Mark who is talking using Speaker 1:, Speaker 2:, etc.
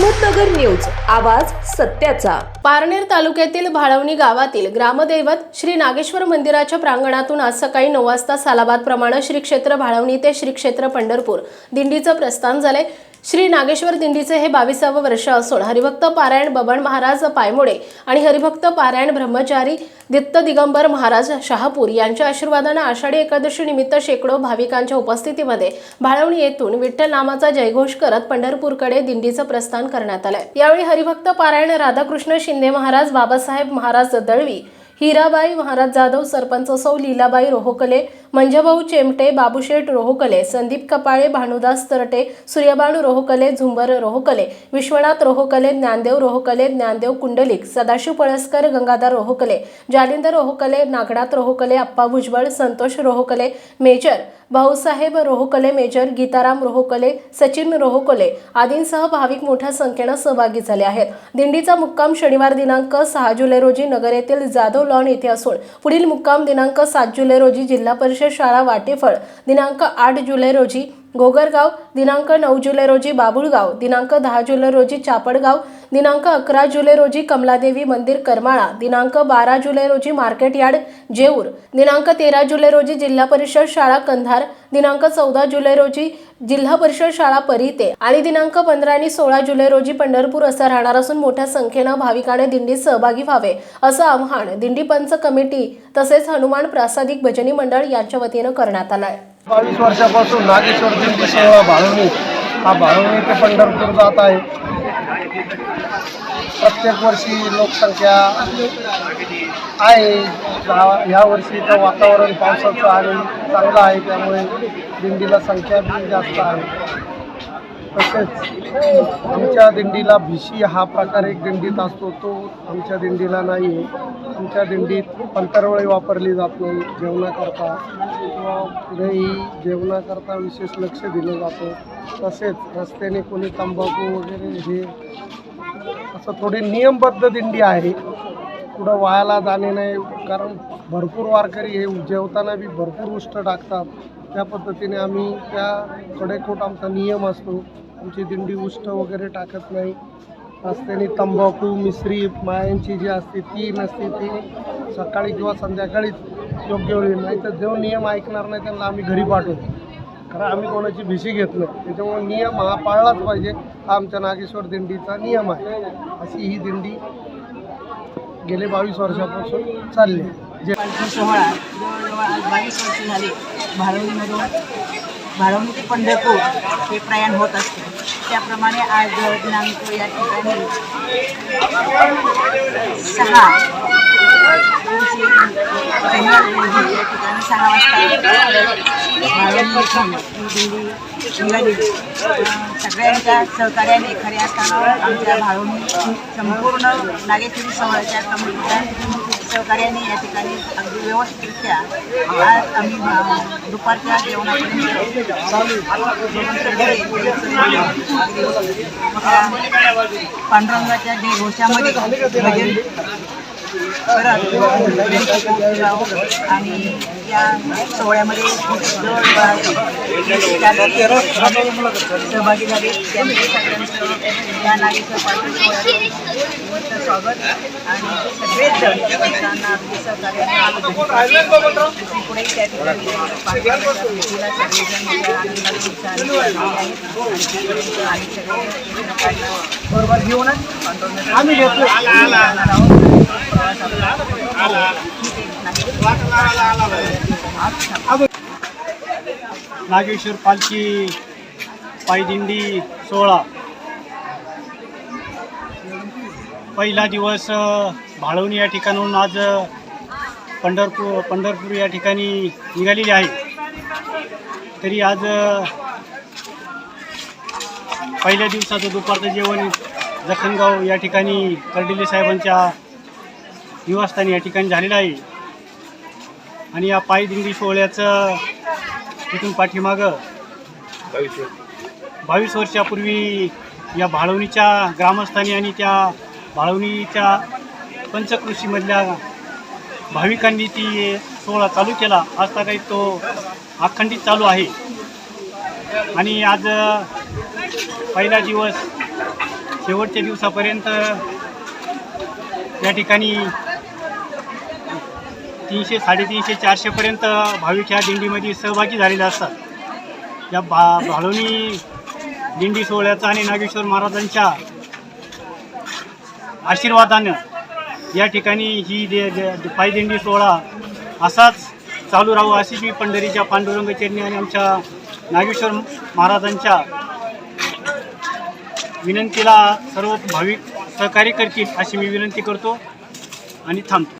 Speaker 1: Ahmednagar news आवाज सत्याचा.
Speaker 2: पारनेर तालुक्यातील भाळवणी गावातील ग्रामदैवत श्री नागेश्वर मंदिराच्या प्रांगणातून आज सकाळी नऊ वाजता सालाबाद प्रमाणे श्री क्षेत्र भाळवणी ते श्री क्षेत्र पंढरपूर दिंडीचं प्रस्थान झाले श्री नागेश्वर दिंडीचे हे बावीसावं वर्ष असून हरिभक्त पारायण बबन महाराज पायमोडे आणि हरिभक्त पारायण ब्रह्मचारी दित्त दिगंबर महाराज शहापूर यांच्या आशीर्वादानं आषाढी एकादशी निमित्त शेकडो भाविकांच्या उपस्थितीमध्ये भाळवणी येथून विठ्ठल नामाचा जयघोष करत पंढरपूरकडे दिंडीचं प्रस्थान करण्यात आलंय. यावेळी हरिभक्त पारायण राधाकृष्ण शिंदे महाराज बाबासाहेब महाराज दळवी हिराबाई महाराज जाधव सरपंच सौ लीलाबाई रोहोकले मंजभाऊ चेमटे बाबूशेठ रोहोकले संदीप कपाळे भानुदास तरटे सूर्यबाण रोहोकले झुंबर रोहोकले विश्वनाथ रोहोकले ज्ञानदेव रोहोकले ज्ञानदेव कुंडलिक सदाशिव पळसकर गंगाधर रोहोकले जालिंदर रोहोकले नागनाथ रोहोकले अप्पा भुजबळ संतोष रोहोकले मेजर भाऊसाहेब रोहोकले मेजर गीताराम रोहोकले सचिन रोहोकले आदींसह भाविक मोठ्या संख्येनं सहभागी झाले आहेत. दिंडीचा मुक्काम शनिवार दिनांक सहा जुलै रोजी नगर येथील जाधव लॉन येथे असून पुढील मुक्काम दिनांक सात जुलै रोजी जिल्हा परिषद शाळा वाटेफळ. दिनांक आठ जुलै रोजी गोगरगाव दिनांक नऊ जुलै रोजी बाबुळगाव दिनांक दहा जुलै रोजी चापडगाव दिनांक अकरा जुलै रोजी कमलादेवी मंदिर करमाळा दिनांक बारा जुलै रोजी मार्केट यार्ड जेऊर दिनांक तेरा जुलै रोजी जिल्हा परिषद शाळा कंधार दिनांक चौदा जुलै रोजी जिल्हा परिषद शाळा परिते आणि दिनांक पंधरा आणि सोळा जुलै रोजी पंढरपूर असं राहणार असून मोठ्या संख्येनं भाविकाने दिंडीत सहभागी व्हावे असं आव्हान दिंडी पंच कमिटी तसेच हनुमान प्रासादिक भजनी मंडळ यांच्या वतीनं करण्यात आलं आहे.
Speaker 3: बावीस वर्षापासून नागेश्वर दिंडी सोहळा भाळवणी. हा भाळवणी ते पंढरपूर जात आहे. प्रत्येक वर्षी लोकसंख्या आहे. या- वर्षीचं वातावरण पावसाचं आणि चांगलं आहे त्यामुळे दिंडीला संख्या बी जास्त आहे. तसेच आमच्या दिंडीला भिशी हा प्रकार एक दिंडीत असतो तो आमच्या दिंडीला नाही आहे आमच्या दिंडीत पंतरवळी वापरली जात नाही जेवणाकरता. किंवा पुढेही जेवणाकरता विशेष लक्ष दिलं जातं. तसेच रस्त्याने कोणी तंबाखू वगैरे हे असं थोडी नियमबद्ध दिंडी आहे. पुढं वायाला जाणे नाही कारण भरपूर वारकरी हे जेवताना बी भरपूर उष्ट टाकतात. त्या पद्धतीने आम्ही त्या कडेकोट आमचा नियम असतो. आमची दिंडी उष्ट वगैरे टाकत नाही. रस्त्याने तंबाखू मिसरी मायांची जी असते ती नसते ती सकाळी किंवा संध्याकाळीच योग्य वेळी. नाही तर जो नियम ऐकणार नाही त्यांना आम्ही घरी पाठवतो. कारण आम्ही कोणाची भिशी घेत नाही. त्याच्यामुळे नियम हा पाळलाच पाहिजे. हा आमच्या नागेश्वर दिंडीचा नियम आहे. अशी ही दिंडी गेले बावीस वर्षापासून चालली आहे.
Speaker 4: पालखी सोहळा जवळजवळ आज बावीस वर्ष झाली भाळवणीमधून भाळवणी ते पंढरपूर हे प्रयाण होत असते. त्याप्रमाणे आज दिनांक या ठिकाणी सहा. या ठिकाणी सहा वाजता भाळवणी सगळ्यांच्या सहकार्याने खऱ्या अर्थानं आमच्या भाळवणी संपूर्ण नागेश्वरी सोहळ्याच्या कमिटीच्या सहकार्याने या ठिकाणी अगदी व्यवस्थितरित्या आज आम्ही दुपारच्या जेवणापर्यंत पांडुरंगाच्या जे घोषामध्ये भजन करत आणि या सोहळ्यामध्ये सहभागी झाले त्यांचे सगळ्यांचं या नागेश्वर सोहळ्याचं स्वागत आणि सगळेच जण त्यांना अगदी त्या ठिकाणी सगळेजण बरोबर घेऊनच पांडुरंगाच्या आम्ही घेतो प्रवास आपला
Speaker 5: नागेश्वर पालखी पायदिंडी सोहळा. पहिला दिवस भाळवणी या ठिकाणाहून आज पंढरपूर पंढरपूर या ठिकाणी निघालेली आहे. तरी आज पहिल्या दिवसाचं दुपारचं जेवण जखणगाव या ठिकाणी कर्डिले साहेबांच्या निवासस्थानी या ठिकाणी झालेलं आहे. आणि या पायदिंडी सोहळ्याचं तिथून पाठीमागं बावीस वर्षापूर्वी या भाळवणीच्या ग्रामस्थांनी आणि त्या भाळवणीच्या पंचकृषीमधल्या भाविकांनी ती सोहळा चालू केला. आज काही तो अखंडित चालू आहे. आणि आज पहिला दिवस शेवटच्या दिवसापर्यंत या ठिकाणी तीनशे साडेतीनशे चारशेपर्यंत भाविक ह्या दिंडीमध्ये सहभागी झालेले असतात. या भा भालोनी दिंडी सोहळ्याचा आणि नागेश्वर महाराजांच्या आशीर्वादानं या ठिकाणी ही दे दे- पायी सोहळा असाच चालू राहू अशी मी पंढरीच्या पांडुरंग चरणी आणि आमच्या नागेश्वर महाराजांच्या विनंतीला सर्व भाविक सहकार्य करतील अशी मी विनंती करतो आणि थांबतो.